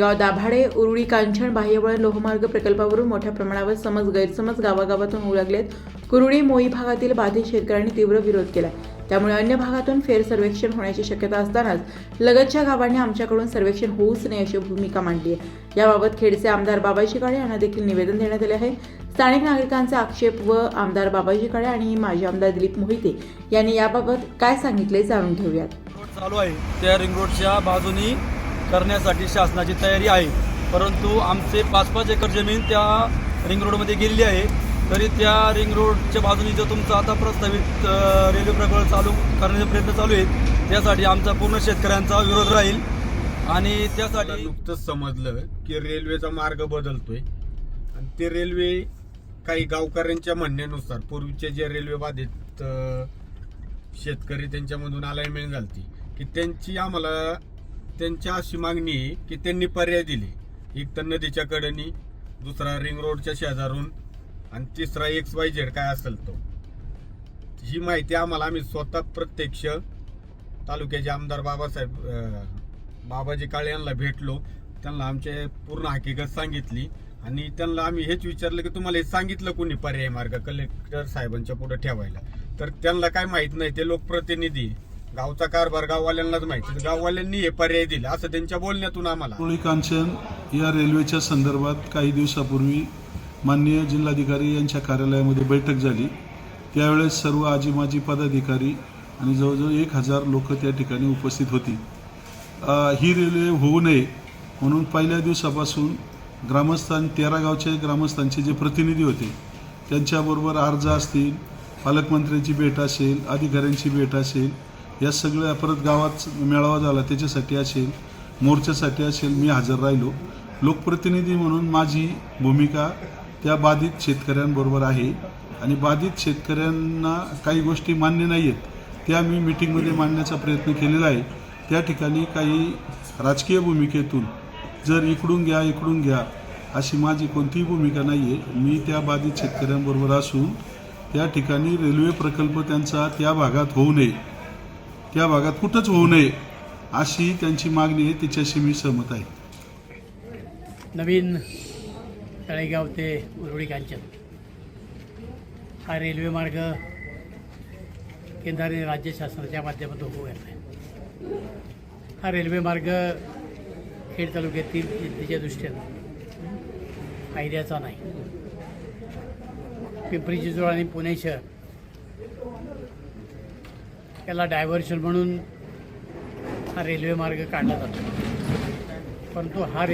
गाव दाभाडे उरुळी कांचन बाह्यवळण लोहमार्ग प्रकल्पावरून मोठ्या प्रमाणावर समज गैरसमज गावागावातून होऊ लागलेत. कुरुडी मोई भागातील बाधित शेतकऱ्यांनी तीव्र विरोध केला त्यामुळे अन्य भागातून फेर सर्वेक्षण होण्याची शक्यता असतानाच लगतच्या गावांनी आमच्याकडून सर्वेक्षण होऊच नये अशी भूमिका मांडली आहे. याबाबत खेडचे आमदार बाबाजी काळे यांना देखील निवेदन देण्यात आले आहे. स्थानिक नागरिकांचा आक्षेप व आमदार बाबाजी काळे आणि माजी आमदार दिलीप मोहिते यांनी याबाबत काय सांगितले जाणून घेऊयात. चालू आहे. त्या रिंग रोडच्या बाजूनी करण्यासाठी शासनाची तयारी आहे. परंतु आमचे पाच पाच एकर जमीन त्या रिंग रोडमध्ये गेलेली आहे. तरी त्या रिंग रोडच्या बाजूने जो तुमचा आता प्रस्तावित रेल्वे प्रकल्प चालू करण्याचे प्रयत्न चालू आहेत त्यासाठी आमचा पूर्ण शेतकऱ्यांचा विरोध राहील. आणि त्यासाठी नुकतंच समजलं की रेल्वेचा मार्ग बदलतोय. आणि ते रेल्वे काही गावकऱ्यांच्या म्हणण्यानुसार पूर्वीचे जे रेल्वे बाधित शेतकरी त्यांच्यामधून अलाइनमेंट झालती की त्यांची आम्हाला त्यांची अशी मागणी आहे की त्यांनी पर्याय दिले. एक तर नदीच्या कडेनी दुसरा रिंग रोडच्या शेजारून आणि तिसरा एक्स वाय झेड काय असेल तो. ही माहिती आम्हाला आम्ही स्वतः प्रत्यक्ष तालुक्याचे आमदार बाबासाहेब बाबाजी काळे यांना भेटलो. त्यांना आमचे पूर्ण हकीकत सांगितली. आणि त्यांना आम्ही हेच विचारलं की तुम्हाला हे सांगितलं कोणी पर्याय मार्ग कलेक्टर साहेबांच्या पुढे ठेवायला? तर त्यांना काय माहीत नाही ते लोकप्रतिनिधी. गावचा कारभार गाववाल्यांनाच माहिती गाववाल्यांनी हे पर्याय दिले. असं त्यांच्या बोलण्यातून आम्हाला. टोळी कांचन या रेल्वेच्या संदर्भात काही दिवसापूर्वी माननीय जिल्हाधिकारी यांच्या कार्यालयामध्ये बैठक झाली. त्यावेळेस सर्व आजी माजी पदाधिकारी आणि जवळजवळ एक हजार लोक त्या ठिकाणी उपस्थित होती. ही रेल्वे होऊ नये म्हणून पहिल्या दिवसापासून ग्रामस्थान तेरा गावचे ग्रामस्थांचे जे प्रतिनिधी होते त्यांच्याबरोबर अर्ज असतील पालकमंत्र्यांची भेट असेल अधिकाऱ्यांची भेट असेल या सगळ्या परत गावात मेळावा झाला त्याच्यासाठी असेल मोर्चासाठी असेल मी हजर राहिलो. लोकप्रतिनिधी म्हणून माझी भूमिका त्या बाधित शेतकऱ्यांबरोबर आहे. आणि बाधित शेतकऱ्यांना काही गोष्टी मान्य नाही आहेत त्या मी मिटिंगमध्ये मांडण्याचा प्रयत्न केलेला आहे. त्या ठिकाणी काही राजकीय भूमिकेतून जर इकडून घ्या इकडून घ्या अशी माझी कोणतीही भूमिका नाही आहे मी त्या बाधित शेतकऱ्यांबरोबर असून त्या ठिकाणी रेल्वे प्रकल्प त्यांचा त्या भागात होऊ नये. त्या भागात कुठंच होऊ नये अशी त्यांची मागणी आहे. तिच्याशी मी सहमत आहे. नवीन तळेगाव ते उरुळी कांचन. हा रेल्वे मार्ग केंद्र आणि राज्य शासनाच्या माध्यमातून होऊ आहे. हा रेल्वे मार्ग खेड तालुक्यातील जनतेच्या दृष्टीनं फायद्याचा नाही. पिंपरी चिंचवड आणि पुणे शहर याला डायव्हर्शन म्हणून हा रेल्वे मार्ग काढला जातो. परंतु हा